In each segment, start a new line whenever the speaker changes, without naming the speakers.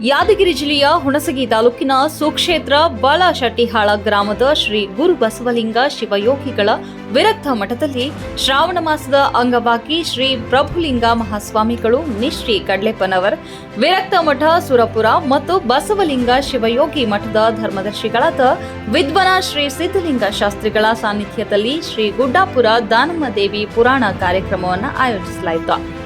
ಯಾದಗಿರಿ ಜಿಲ್ಲೆಯ ಹುಣಸಗಿ ತಾಲೂಕಿನ ಸುಕ್ಷೇತ್ರ ಬಾಳಶೆಟ್ಟಿಹಾಳ ಗ್ರಾಮದ ಶ್ರೀ ಗುರು ಬಸವಲಿಂಗ ಶಿವಯೋಗಿಗಳ ವಿರಕ್ತ ಮಠದಲ್ಲಿ ಶ್ರಾವಣ ಮಾಸದ ಅಂಗವಾಗಿ ಶ್ರೀ ಪ್ರಭುಲಿಂಗ ಮಹಾಸ್ವಾಮಿಗಳು ನಿಶ್ರೀ ಕಡ್ಲೆಪ್ಪನವರ್, ವಿರಕ್ತ ಮಠ ಸುರಪುರ ಮತ್ತು ಬಸವಲಿಂಗ ಶಿವಯೋಗಿ ಮಠದ ಧರ್ಮದರ್ಶಿಗಳಾದ ವಿದ್ವನ ಶ್ರೀ ಸಿದ್ಧಲಿಂಗ ಶಾಸ್ತ್ರಿಗಳ ಸಾನ್ನಿಧ್ಯದಲ್ಲಿ ಶ್ರೀ ಗುಡ್ಡಾಪುರ ದಾನಮ್ಮ ದೇವಿ ಪುರಾಣ ಕಾರ್ಯಕ್ರಮವನ್ನು ಆಯೋಜಿಸಲಾಯಿತು.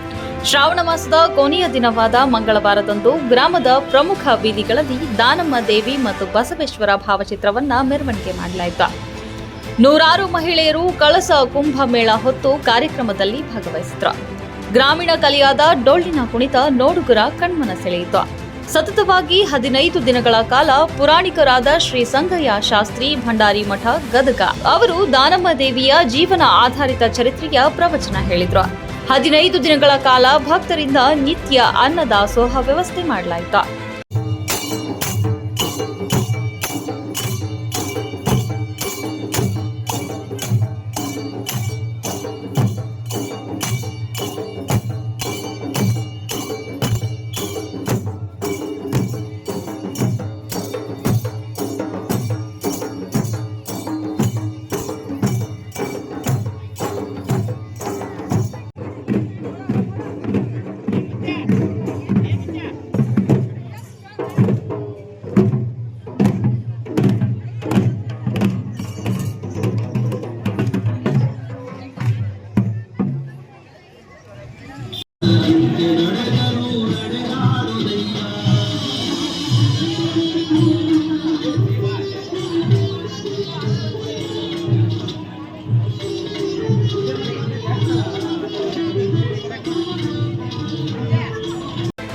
ಶ್ರಾವಣ ಮಾಸದ ಕೊನೆಯ ದಿನವಾದ ಮಂಗಳವಾರದಂದು ಗ್ರಾಮದ ಪ್ರಮುಖ ಬೀದಿಗಳಲ್ಲಿ ದಾನಮ್ಮ ದೇವಿ ಮತ್ತು ಬಸವೇಶ್ವರ ಭಾವಚಿತ್ರವನ್ನ ಮೆರವಣಿಗೆ ಮಾಡಲಾಯಿತು. ನೂರಾರು ಮಹಿಳೆಯರು ಕಳಸ ಕುಂಭಮೇಳ ಹೊತ್ತು ಕಾರ್ಯಕ್ರಮದಲ್ಲಿ ಭಾಗವಹಿಸಿದ್ರು. ಗ್ರಾಮೀಣ ಕಲೆಯಾದ ಡೊಳ್ಳಿನ ಕುಣಿತ ನೋಡುಗರ ಕಣ್ಮನ ಸೆಳೆಯಿತು. ಸತತವಾಗಿ ಹದಿನೈದು ದಿನಗಳ ಕಾಲ ಪುರಾಣಿಕರಾದ ಶ್ರೀ ಸಂಗಯ್ಯ ಶಾಸ್ತ್ರಿ, ಭಂಡಾರಿ ಮಠ, ಗದಗ. ಅವರು ದಾನಮ್ಮ ದೇವಿಯ ಜೀವನ ಆಧಾರಿತ ಚರಿತ್ರೆಯ ಪ್ರವಚನ ಹೇಳಿದ್ರು. ಹದಿನೈದು ದಿನಗಳ ಕಾಲ ಭಕ್ತರಿಂದ ನಿತ್ಯ ಅನ್ನದಾಸೋಹ ವ್ಯವಸ್ಥೆ ಮಾಡಲಾಯಿತು.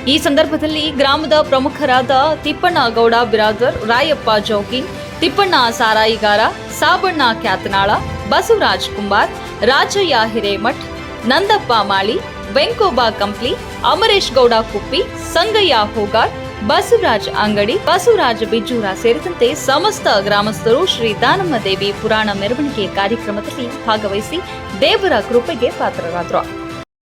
ಈ ಸಂದರ್ಭದಲ್ಲಿ ಗ್ರಾಮದ ಪ್ರಮುಖರಾದ ತಿಪ್ಪಣ್ಣ ಗೌಡ ಬಿರಾದರ್, ರಾಯಪ್ಪ ಜೋಗಿ ತಿಪ್ಪಣ್ಣ ಸಾರಾಯಿಗಾರ, ಸಾಬಣ್ಣ ಕ್ಯಾತನಾಳ, ಬಸವರಾಜ್ ಕುಂಬಾರ್, ರಾಜಯ್ಯ ಹಿರೇಮಠ್, ನಂದಪ್ಪ ಮಾಳಿ, ವೆಂಕೋಬಾ ಕಂಪ್ಲಿ, ಅಮರೇಶ್ ಗೌಡ ಕುಪ್ಪಿ, ಸಂಗಯ್ಯ ಹೋಗಾರ್ ಬಸವರಾಜ್ ಅಂಗಡಿ, ಬಸವರಾಜ್ ಬಿಜ್ಜೂರ ಸೇರಿದಂತೆ ಸಮಸ್ತ ಗ್ರಾಮಸ್ಥರು ಶ್ರೀ ದಾನಮ್ಮ ದೇವಿ ಪುರಾಣ ಮೆರವಣಿಗೆ ಕಾರ್ಯಕ್ರಮದಲ್ಲಿ ಭಾಗವಹಿಸಿ ದೇವರ ಕೃಪೆಗೆ ಪಾತ್ರರಾದರು.